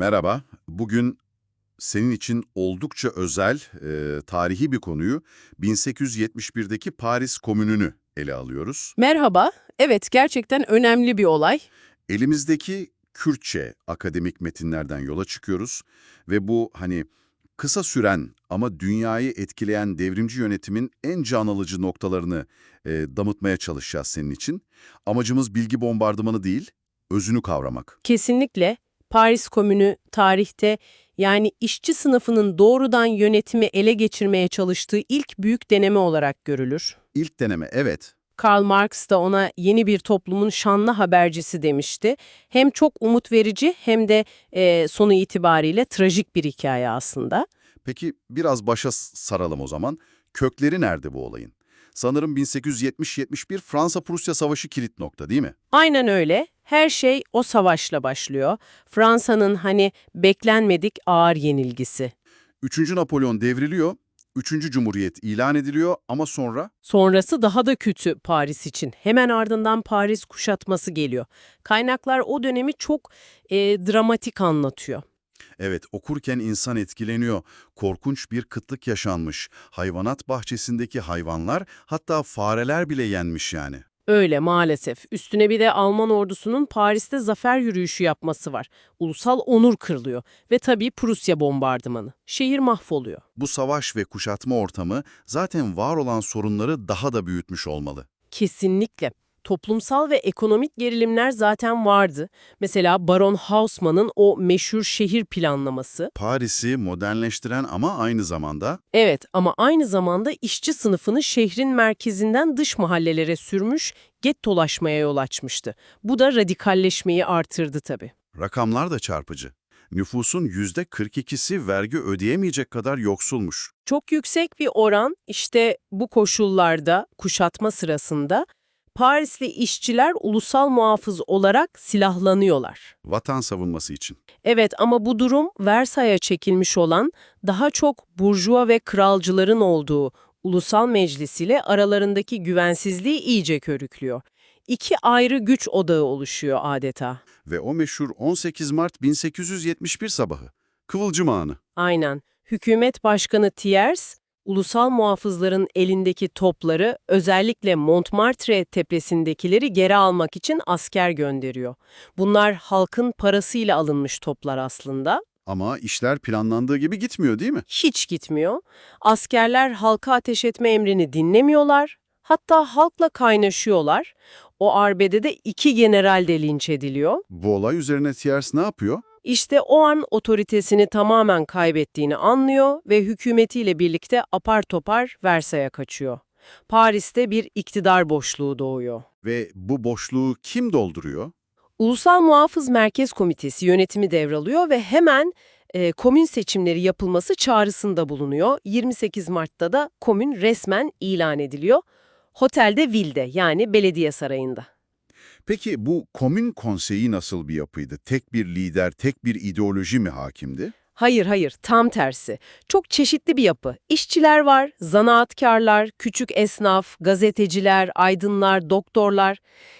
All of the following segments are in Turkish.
Merhaba. Bugün senin için oldukça özel, e, tarihi bir konuyu 1871'deki Paris Komünü'nü ele alıyoruz. Merhaba. Evet, gerçekten önemli bir olay. Elimizdeki Kürtçe akademik metinlerden yola çıkıyoruz ve bu hani kısa süren ama dünyayı etkileyen devrimci yönetimin en can alıcı noktalarını e, damıtmaya çalışacağız senin için. Amacımız bilgi bombardımanı değil, özünü kavramak. Kesinlikle Paris Komünü tarihte yani işçi sınıfının doğrudan yönetimi ele geçirmeye çalıştığı ilk büyük deneme olarak görülür. İlk deneme evet, Karl Marx da ona yeni bir toplumun şanlı habercisi demişti. Hem çok umut verici hem de e, sonu itibariyle trajik bir hikaye aslında. Peki biraz başa saralım o zaman. Kökleri nerede bu olayın? Sanırım 1870-71 Fransa-Prusya Savaşı kilit nokta değil mi? Aynen öyle. Her şey o savaşla başlıyor. Fransa'nın hani beklenmedik ağır yenilgisi. 3. Napolyon devriliyor, 3. Cumhuriyet ilan ediliyor ama sonra Sonrası daha da kötü Paris için. Hemen ardından Paris kuşatması geliyor. Kaynaklar o dönemi çok e, dramatik anlatıyor. Evet okurken insan etkileniyor. Korkunç bir kıtlık yaşanmış. Hayvanat bahçesindeki hayvanlar hatta fareler bile yenmiş yani. Öyle maalesef. Üstüne bir de Alman ordusunun Paris'te zafer yürüyüşü yapması var. Ulusal onur kırılıyor. Ve tabii Prusya bombardımanı. Şehir mahvoluyor. Bu savaş ve kuşatma ortamı zaten var olan sorunları daha da büyütmüş olmalı. Kesinlikle. Toplumsal ve ekonomik gerilimler zaten vardı. Mesela Baron Haussmann'ın o meşhur şehir planlaması. Paris'i modernleştiren ama aynı zamanda Evet ama aynı zamanda işçi sınıfını şehrin merkezinden dış mahallelere sürmüş, gettolaşmaya yol açmıştı. Bu da radikalleşmeyi artırdı tabii. Rakamlar da çarpıcı. Nüfusun %42'si vergi ödeyemeyecek kadar yoksulmuş. Çok yüksek bir oran işte bu koşullarda, kuşatma sırasında Parisli işçiler ulusal muhafız olarak silahlanıyorlar. Vatan savunması için. Evet ama bu durum Versay'a çekilmiş olan daha çok burjuva ve kralcıların olduğu ulusal meclis ile aralarındaki güvensizliği iyice körüklüyor. İki ayrı güç odağı oluşuyor adeta. Ve o meşhur 18 Mart 1871 sabahı. Kıvılcım anı. Aynen. Hükümet Başkanı Thiers, ulusal muhafızların elindeki topları özellikle Montmartre tepesindekileri geri almak için asker gönderiyor. Bunlar halkın parasıyla alınmış toplar aslında. Ama işler planlandığı gibi gitmiyor değil mi? Hiç gitmiyor. Askerler halka ateş etme emrini dinlemiyorlar. Hatta halkla kaynaşıyorlar. O arbede de iki general de linç ediliyor. Bu olay üzerine Thiers ne yapıyor? İşte o an otoritesini tamamen kaybettiğini anlıyor ve hükümetiyle birlikte apar topar Versay'a kaçıyor. Paris'te bir iktidar boşluğu doğuyor. Ve bu boşluğu kim dolduruyor? Ulusal Muhafız Merkez Komitesi yönetimi devralıyor ve hemen e, komün seçimleri yapılması çağrısında bulunuyor. 28 Mart'ta da komün resmen ilan ediliyor. Otelde Ville'de yani belediye sarayında. Peki bu komün konseyi nasıl bir yapıydı? Tek bir lider, tek bir ideoloji mi hakimdi? Hayır hayır tam tersi. Çok çeşitli bir yapı. İşçiler var, zanaatkarlar, küçük esnaf, gazeteciler, aydınlar, doktorlar.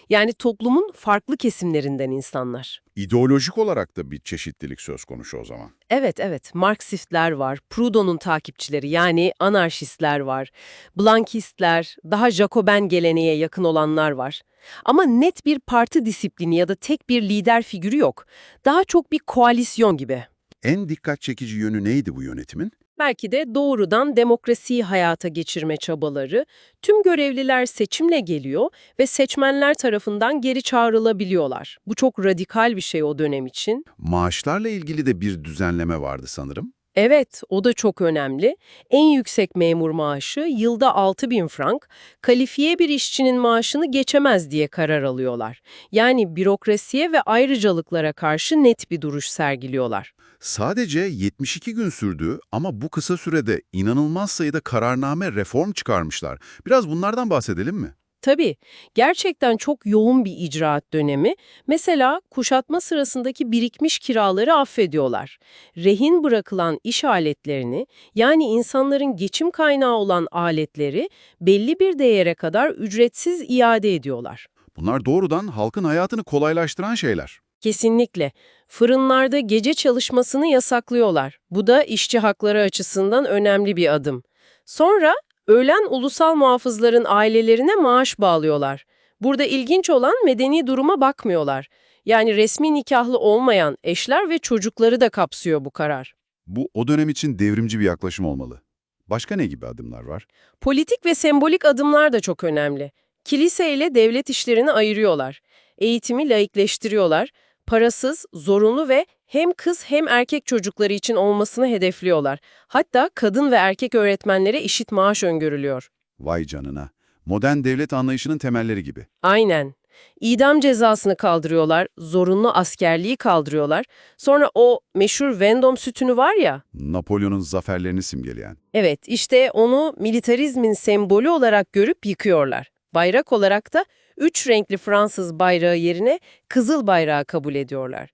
Yani toplumun farklı kesimlerinden insanlar. İdeolojik olarak da bir çeşitlilik söz konusu o zaman. Evet evet Marksistler var, Proudhon'un takipçileri yani anarşistler var, Blankistler, daha Jacoben geleneğe yakın olanlar var. Ama net bir parti disiplini ya da tek bir lider figürü yok. Daha çok bir koalisyon gibi. En dikkat çekici yönü neydi bu yönetimin? Belki de doğrudan demokrasiyi hayata geçirme çabaları, tüm görevliler seçimle geliyor ve seçmenler tarafından geri çağrılabiliyorlar. Bu çok radikal bir şey o dönem için. Maaşlarla ilgili de bir düzenleme vardı sanırım. Evet, o da çok önemli. En yüksek memur maaşı yılda 6 bin frank, kalifiye bir işçinin maaşını geçemez diye karar alıyorlar. Yani bürokrasiye ve ayrıcalıklara karşı net bir duruş sergiliyorlar. Sadece 72 gün sürdü ama bu kısa sürede inanılmaz sayıda kararname reform çıkarmışlar. Biraz bunlardan bahsedelim mi? Tabii, gerçekten çok yoğun bir icraat dönemi. Mesela kuşatma sırasındaki birikmiş kiraları affediyorlar. Rehin bırakılan iş aletlerini, yani insanların geçim kaynağı olan aletleri belli bir değere kadar ücretsiz iade ediyorlar. Bunlar doğrudan halkın hayatını kolaylaştıran şeyler. Kesinlikle. Fırınlarda gece çalışmasını yasaklıyorlar. Bu da işçi hakları açısından önemli bir adım. Sonra ölen ulusal muhafızların ailelerine maaş bağlıyorlar. Burada ilginç olan medeni duruma bakmıyorlar. Yani resmi nikahlı olmayan eşler ve çocukları da kapsıyor bu karar. Bu o dönem için devrimci bir yaklaşım olmalı. Başka ne gibi adımlar var? Politik ve sembolik adımlar da çok önemli. Kilise ile devlet işlerini ayırıyorlar. Eğitimi laikleştiriyorlar. Parasız, zorunlu ve hem kız hem erkek çocukları için olmasını hedefliyorlar. Hatta kadın ve erkek öğretmenlere eşit maaş öngörülüyor. Vay canına. Modern devlet anlayışının temelleri gibi. Aynen. İdam cezasını kaldırıyorlar, zorunlu askerliği kaldırıyorlar. Sonra o meşhur Vendôme sütünü var ya, Napolyon'un zaferlerini simgeleyen. Evet, işte onu militarizmin sembolü olarak görüp yıkıyorlar. Bayrak olarak da üç renkli Fransız bayrağı yerine kızıl bayrağı kabul ediyorlar.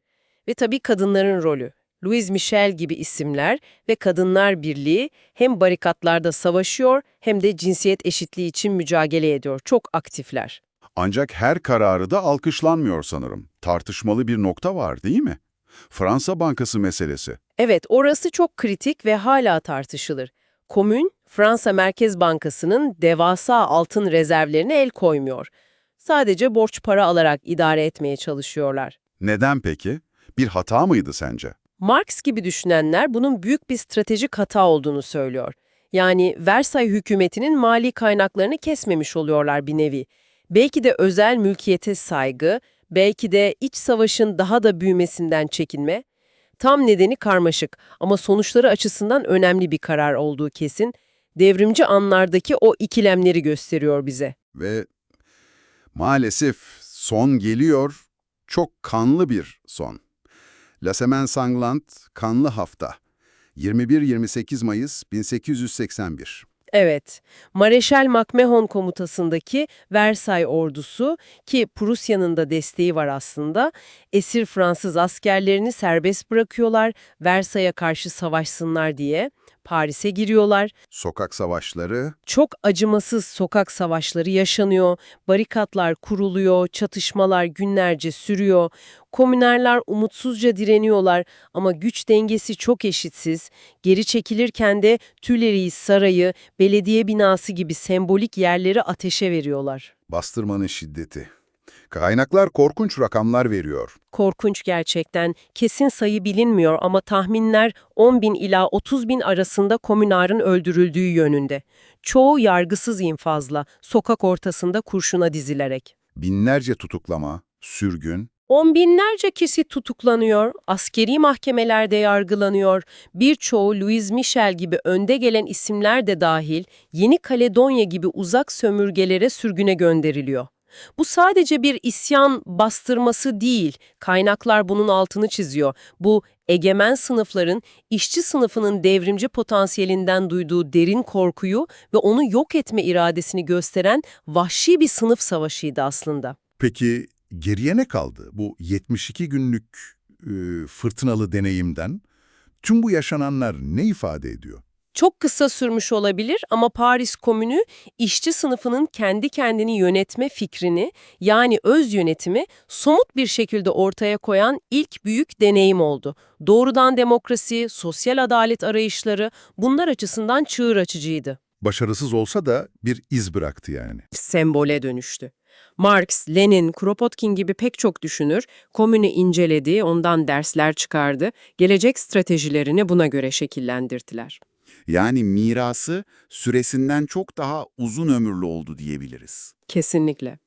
Ve tabii kadınların rolü. Louise Michel gibi isimler ve Kadınlar Birliği hem barikatlarda savaşıyor hem de cinsiyet eşitliği için mücadele ediyor. Çok aktifler. Ancak her kararı da alkışlanmıyor sanırım. Tartışmalı bir nokta var değil mi? Fransa Bankası meselesi. Evet, orası çok kritik ve hala tartışılır. Komün, Fransa Merkez Bankası'nın devasa altın rezervlerine el koymuyor. Sadece borç para alarak idare etmeye çalışıyorlar. Neden peki? Bir hata mıydı sence? Marx gibi düşünenler bunun büyük bir stratejik hata olduğunu söylüyor. Yani Versay hükümetinin mali kaynaklarını kesmemiş oluyorlar bir nevi. Belki de özel mülkiyete saygı, belki de iç savaşın daha da büyümesinden çekinme. Tam nedeni karmaşık ama sonuçları açısından önemli bir karar olduğu kesin. Devrimci anlardaki o ikilemleri gösteriyor bize. Ve maalesef son geliyor, çok kanlı bir son. La Semaine Sanglante, kanlı hafta. 21-28 Mayıs 1881. Evet, Mareşal MacMahon komutasındaki Versay ordusu ki Prusya'nın da desteği var aslında, esir Fransız askerlerini serbest bırakıyorlar Versay'a karşı savaşsınlar diye. Paris'e giriyorlar. Sokak savaşları, Çok acımasız sokak savaşları yaşanıyor, barikatlar kuruluyor, çatışmalar günlerce sürüyor. Komünerler umutsuzca direniyorlar ama güç dengesi çok eşitsiz. Geri çekilirken de Tüleries Sarayı, belediye binası gibi sembolik yerleri ateşe veriyorlar. bastırmanın şiddeti. Kaynaklar korkunç rakamlar veriyor. Korkunç gerçekten. Kesin sayı bilinmiyor ama tahminler 10 bin ila 30 bin arasında komünarın öldürüldüğü yönünde. Çoğu yargısız infazla, sokak ortasında kurşuna dizilerek. Binlerce tutuklama, sürgün, On binlerce kişi tutuklanıyor, askeri mahkemelerde yargılanıyor, birçoğu Louis Michel gibi önde gelen isimler de dahil Yeni Kaledonya gibi uzak sömürgelere sürgüne gönderiliyor. Bu sadece bir isyan bastırması değil, kaynaklar bunun altını çiziyor. Bu egemen sınıfların işçi sınıfının devrimci potansiyelinden duyduğu derin korkuyu ve onu yok etme iradesini gösteren vahşi bir sınıf savaşıydı aslında. Peki geriye ne kaldı bu 72 günlük e, fırtınalı deneyimden? Tüm bu yaşananlar ne ifade ediyor? Çok kısa sürmüş olabilir ama Paris Komünü işçi sınıfının kendi kendini yönetme fikrini yani öz yönetimi somut bir şekilde ortaya koyan ilk büyük deneyim oldu. Doğrudan demokrasi, sosyal adalet arayışları bunlar açısından çığır açıcıydı. Başarısız olsa da bir iz bıraktı yani. Sembole dönüştü. Marx, Lenin, Kropotkin gibi pek çok düşünür, komünü inceledi, ondan dersler çıkardı, gelecek stratejilerini buna göre şekillendirdiler. Yani mirası süresinden çok daha uzun ömürlü oldu diyebiliriz. Kesinlikle.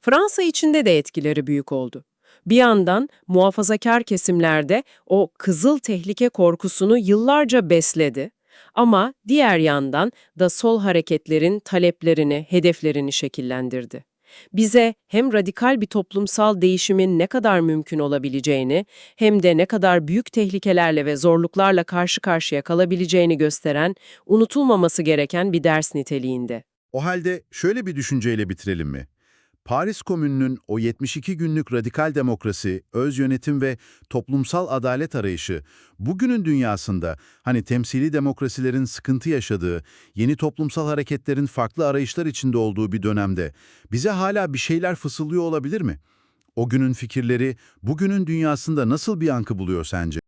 Fransa içinde de etkileri büyük oldu. Bir yandan muhafazakar kesimlerde o kızıl tehlike korkusunu yıllarca besledi. Ama diğer yandan da sol hareketlerin taleplerini, hedeflerini şekillendirdi. Bize hem radikal bir toplumsal değişimin ne kadar mümkün olabileceğini hem de ne kadar büyük tehlikelerle ve zorluklarla karşı karşıya kalabileceğini gösteren unutulmaması gereken bir ders niteliğinde. O halde şöyle bir düşünceyle bitirelim mi? Paris Komünü'nün o 72 günlük radikal demokrasi, öz yönetim ve toplumsal adalet arayışı, bugünün dünyasında hani temsili demokrasilerin sıkıntı yaşadığı, yeni toplumsal hareketlerin farklı arayışlar içinde olduğu bir dönemde bize hala bir şeyler fısıldıyor olabilir mi? O günün fikirleri bugünün dünyasında nasıl bir yankı buluyor sence?